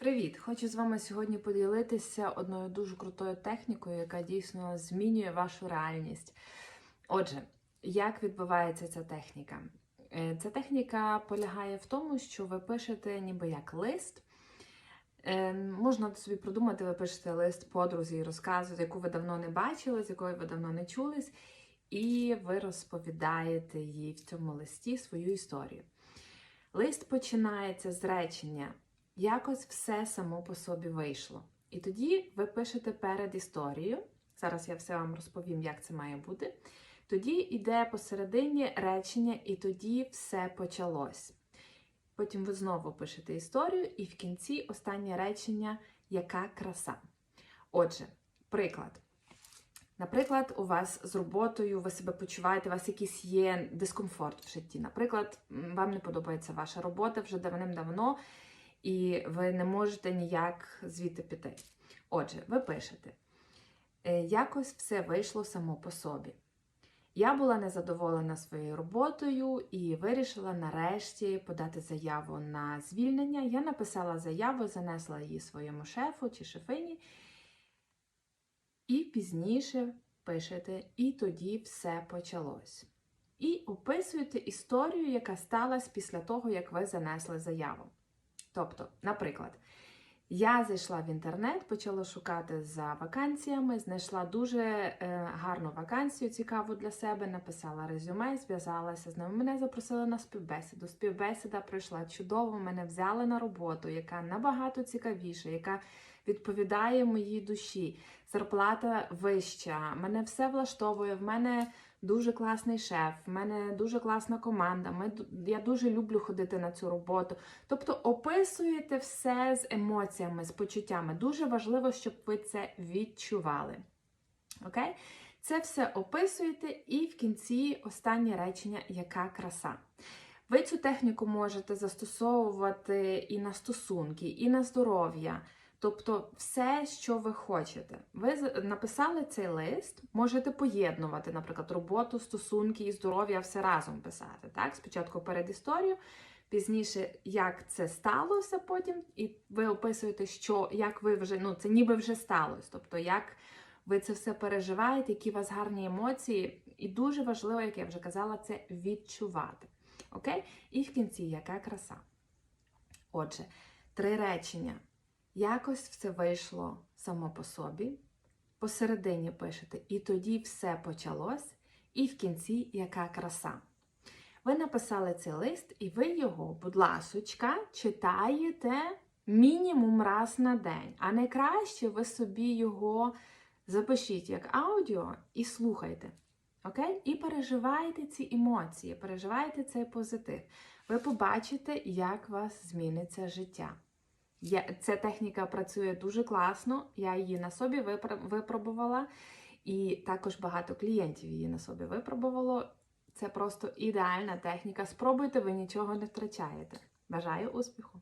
Привіт! Хочу з вами сьогодні поділитися одною дуже крутою технікою, яка дійсно змінює вашу реальність. Отже, як відбувається ця техніка? Е, Ця техніка полягає в тому, що ви пишете ніби як лист. Е, Можна собі продумати, ви пишете лист подрузі і розказуєте, яку ви давно не бачили, з якою ви давно не чулись, і ви розповідаєте їй в цьому листі свою історію. Лист починається з речення якось все само по собі вийшло. І тоді ви пишете перед історією. Зараз я все вам розповім, як це має бути. Тоді йде посередині речення, і тоді все почалось. Потім ви знову пишете історію, і в кінці останнє речення яка краса. Отже, приклад. Наприклад, у вас з роботою ви себе почуваєте, у вас якийсь є дискомфорт в житті. Наприклад, вам не подобається ваша робота вже давним-давно, і ви не можете ніяк звідти піти. Отже, ви пишете: «Е, якось все вийшло само по собі. Я була незадоволена своєю роботою і вирішила нарешті подати заяву на звільнення. Я написала заяву, занесла її своєму шефу чи шефині. І пізніше пишете, і тоді все почалось. І описуєте історію, яка сталася після того, як ви занесли заяву. Тобто, наприклад, я зайшла в інтернет, почала шукати за вакансіями, знайшла дуже е, гарну вакансію, цікаву для себе, написала резюме, зв'язалася з ними. Мене запросили на співбесіду. Співбесіда пройшла чудово, мене взяли на роботу, яка набагато цікавіша, яка відповідає моїй душі. Зарплата вища, мене все влаштовує. В мене дуже класний шеф, в мене дуже класна команда. Ми, я дуже люблю ходити на цю роботу. Тобто описуєте все з емоціями, з почуттями. Дуже важливо, щоб ви це відчували. Окей? Це все описуєте, і в кінці останнє речення яка краса. Ви цю техніку можете застосовувати і на стосунки, і на здоров'я. Тобто все, що ви хочете. Ви написали цей лист, можете поєднувати, наприклад, роботу, стосунки і здоров'я все разом писати. Так? Спочатку перед історією, пізніше, як це сталося потім, і ви описуєте, що як ви вже, ну це ніби вже сталося. Тобто, як ви це все переживаєте, які у вас гарні емоції. І дуже важливо, як я вже казала, це відчувати. Окей? І в кінці яка краса. Отже, три речення. Якось все вийшло само по собі. Посередині пишете, і тоді все почалось, і в кінці яка краса. Ви написали цей лист, і ви його, будь ласочка, читаєте мінімум раз на день. А найкраще ви собі його запишіть як аудіо і слухайте. Окей? І переживайте ці емоції, переживайте цей позитив. Ви побачите, як у вас зміниться життя. Ця техніка працює дуже класно, я її на собі випробувала, і також багато клієнтів її на собі випробувало. Це просто ідеальна техніка. Спробуйте, ви нічого не втрачаєте. Бажаю успіху!